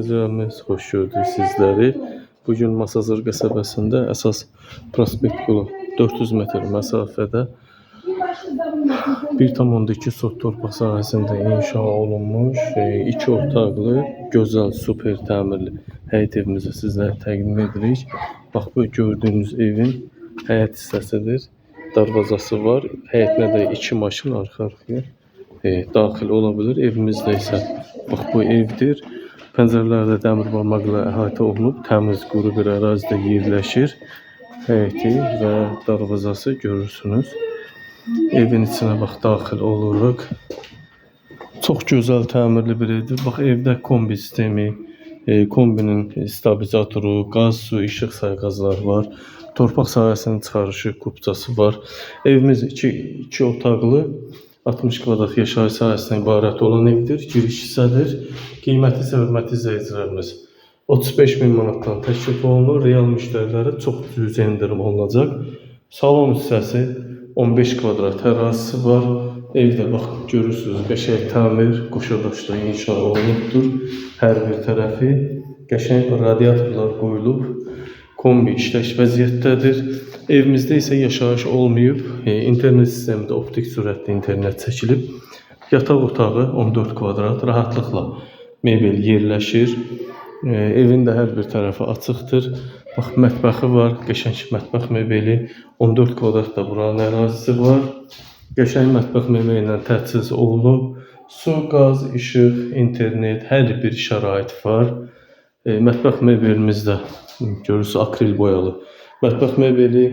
izləyicilərimiz, xoş gördük sizləri. Bugün Masazır qəsəbəsində əsas prospekt yolu 400 metr məsafədə 1,2 sot torpaq sahəsində inşa olunmuş, e, iki otaqlı, gözəl, super təmirli həyət evimizi sizlərə təqdim edirik. Bax bu gördüyünüz evin həyət hissəsidir. Darvazası var. Həyətinə də iki maşın arxa-arxaya e, daxil ola bilər. Evimizdə isə bax bu evdir. Pəncərələri də dəmir barmaqla əhatə olunub, təmiz, quru bir ərazidə yerləşir. Həyəti və darvazası görürsünüz. Evin içinə bax daxil oluruq. Çox gözəl təmirli bir evdir. Bax evdə kombi sistemi, e, kombinin stabilizatoru, qaz, su, işıq sayğacları var. Torpaq sahəsinin çıxarışı kupçası var. Evimiz 2 2 otaqlı 60 kvadrat yaşayış sahəsindən ibarət olan evdir. Giriş hissədir. Qiyməti isə hörmətli izləyicilərimiz 35 min manatdan təklif olunur. Real müştərilərə çox cüzi endirim olunacaq. Salon hissəsi 15 kvadrat ərazisi var. Evdə bax görürsüz, qəşəng təmir, qoşadaşla inşa olunubdur. Hər bir tərəfi qəşəng radiatorlar qoyulub. Kombi işləş vəziyyətdədir. Evimizdə isə yaşayış olmayıb. E, internet sistemində optik sürətli internet çəkilib. Yataq otağı 14 kvadrat rahatlıqla mebel yerləşir. E, evin də hər bir tərəfi açıqdır. Bax mətbəxi var, qəşəng mətbəx mebeli. 14 kvadrat da buranın ərazisi var. Qəşəng mətbəx mebeli ilə təchiz olunub. Su, qaz, işıq, internet, hər bir şərait var. E, mətbəx mebelimiz də görürsüz akril boyalı. Mətbəx mebeli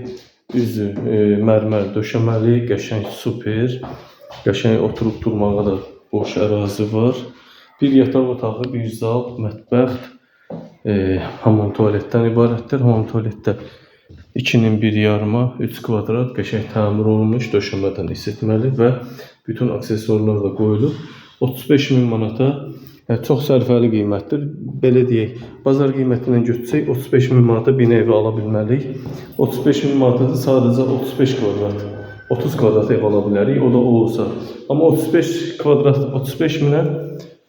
üzü e, mərmər döşəməli, qəşəng super. Qəşəng oturub durmağa da boş ərazi var. Bir yataq otağı, bir zal, mətbəx, e, hamam tualetdən ibarətdir. Hamam tualetdə 2-nin bir yarıma 3 kvadrat qəşəng təmir olunmuş döşəmədən isitməli və bütün aksesuarlar da qoyulub. 35 min manata yəni çox sərfəli qiymətdir. Belə deyək, bazar qiymətindən götürsək 35 min manata bir evi ala bilmərik. 35 min manata da sadəcə 35 kvadrat 30 kvadrat ev ala bilərik. O da o olsa. Amma 35 kvadrat 35 minə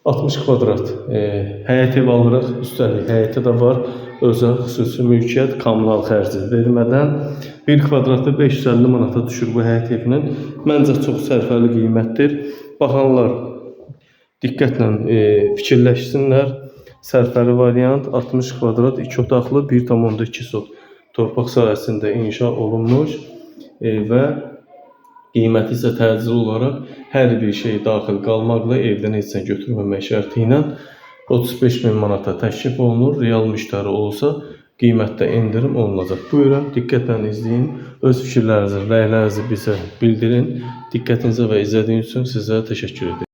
60 kvadrat e, həyət ev alırıq. Üstəlik həyəti də var. Özəl xüsusi mülkiyyət kommunal xərci vermədən 1 kvadratı 550 manata düşür bu həyət evinin. Məncə çox sərfəli qiymətdir. Baxanlar diqqətlə e, fikirləşsinlər. Sərfəli variant 60 kvadrat 2 otaqlı 1,2 sot torpaq sahəsində inşa olunmuş e, və qiyməti isə təcili olaraq hər bir şey daxil qalmaqla evdən heç nə götürməmək şərti ilə 35 min manata təklif olunur. Real müştəri olsa qiymətdə endirim olunacaq. Buyurun, diqqətlə izləyin. Öz fikirlərinizi, rəylərinizi bizə bildirin. Diqqətinizə və izlədiyiniz üçün sizə təşəkkür edirəm.